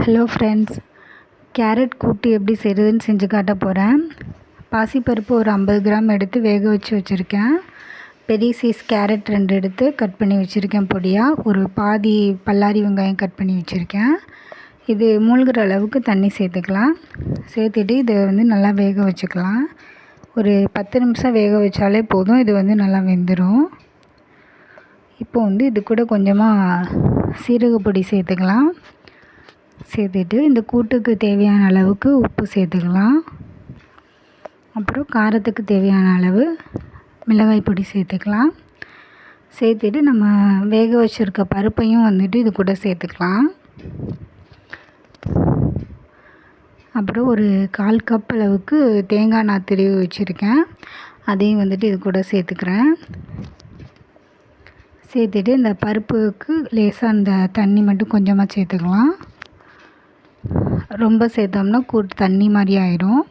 Hello friends carrot கூட்டு எப்படி செய்கிறதுன்னு செஞ்சு காட்ட போகிறேன் பாசிப்பருப்பு ஒரு ஐம்பது கிராம் எடுத்து வேக வச்சு வச்சுருக்கேன். பெரிய சைஸ் கேரட் ரெண்டு எடுத்து கட் பண்ணி வச்சுருக்கேன் பொடியாக ஒரு பாதி பல்லாரி வெங்காயம் கட் பண்ணி வச்சுருக்கேன். இது மூழ்கிற அளவுக்கு தண்ணி சேர்த்துக்கலாம். சேர்த்துட்டு இதை வந்து நல்லா வேக வச்சுக்கலாம். ஒரு பத்து நிமிஷம் வேக வச்சாலே போதும். இது வந்து நல்லா வெந்துடும் இப்போ வந்து இது கூட கொஞ்சமாக சீரகப்பொடி சேர்த்துக்கலாம். சேர்த்துட்டு இந்த கூட்டுக்கு தேவையான அளவுக்கு உப்பு சேர்த்துக்கலாம். அப்புறம் காரத்துக்கு தேவையான அளவு மிளகாய் பொடி சேர்த்துக்கலாம். சேர்த்துட்டு நம்ம வேக வச்சுருக்க பருப்பையும் வந்துட்டு இது கூட சேர்த்துக்கலாம். அப்புறம் ஒரு கால் கப் அளவுக்கு தேங்காய் நான் திருவி வச்சுருக்கேன். அதையும் வந்துட்டு இது கூட சேர்த்துக்கிறேன். சேர்த்துட்டு இந்த பருப்புக்கு லேசாக அந்த தண்ணி மட்டும் கொஞ்சமாக சேர்த்துக்கலாம். ரொம்ப சேர்த்தோம்னா கூட்டு தண்ணி மாதிரி ஆயிடும்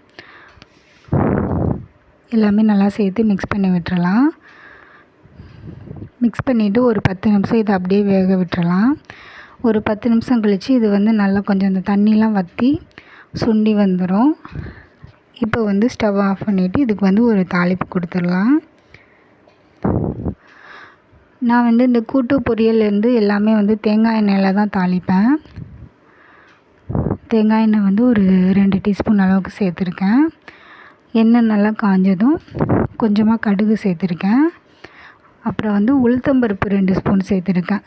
எல்லாமே நல்லா சேர்த்து மிக்ஸ் பண்ணி விட்டுறலாம். மிக்ஸ் பண்ணிவிட்டு ஒரு பத்து நிமிஷம் இதை அப்படியே வேக விட்டுறலாம். ஒரு பத்து நிமிஷம் கழித்து இது வந்து நல்லா கொஞ்சம் அந்த தண்ணிலாம் வற்றி சுண்டி வந்துடும் இப்போ வந்து ஸ்டவ் ஆஃப் பண்ணிவிட்டு இதுக்கு வந்து ஒரு தாளிப்பு கொடுத்துடலாம். நான் வந்து இந்த கூட்டு பொரியல்லேருந்து எல்லாமே வந்து தேங்காய் எண்ணெயில் தான் தாளிப்பேன். தேங்காய் எண்ணெய் வந்து ஒரு ரெண்டு டீஸ்பூன் அளவுக்கு சேர்த்துருக்கேன். எண்ணெய் நல்லா காஞ்சதும் கொஞ்சமாக கடுகு சேர்த்துருக்கேன். அப்புறம் வந்து உளுத்தம்பருப்பு ரெண்டு ஸ்பூன் சேர்த்துருக்கேன்.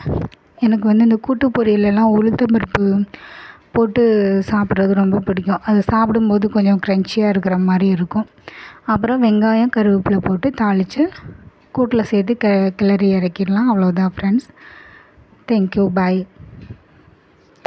எனக்கு வந்து இந்த கூட்டு பொரியலெல்லாம் உளுத்தம்பருப்பு போட்டு சாப்பிட்றது ரொம்ப பிடிக்கும். அது சாப்பிடும்போது கொஞ்சம் க்ரன்ச்சியாக இருக்கிற மாதிரி இருக்கும். அப்புறம் வெங்காயம் கருவேப்பிலை போட்டு தாளித்து கூட்டில் சேர்த்து க கிளறி இறக்கிடலாம். அவ்வளோதான் ஃப்ரெண்ட்ஸ் தேங்க்யூ பாய்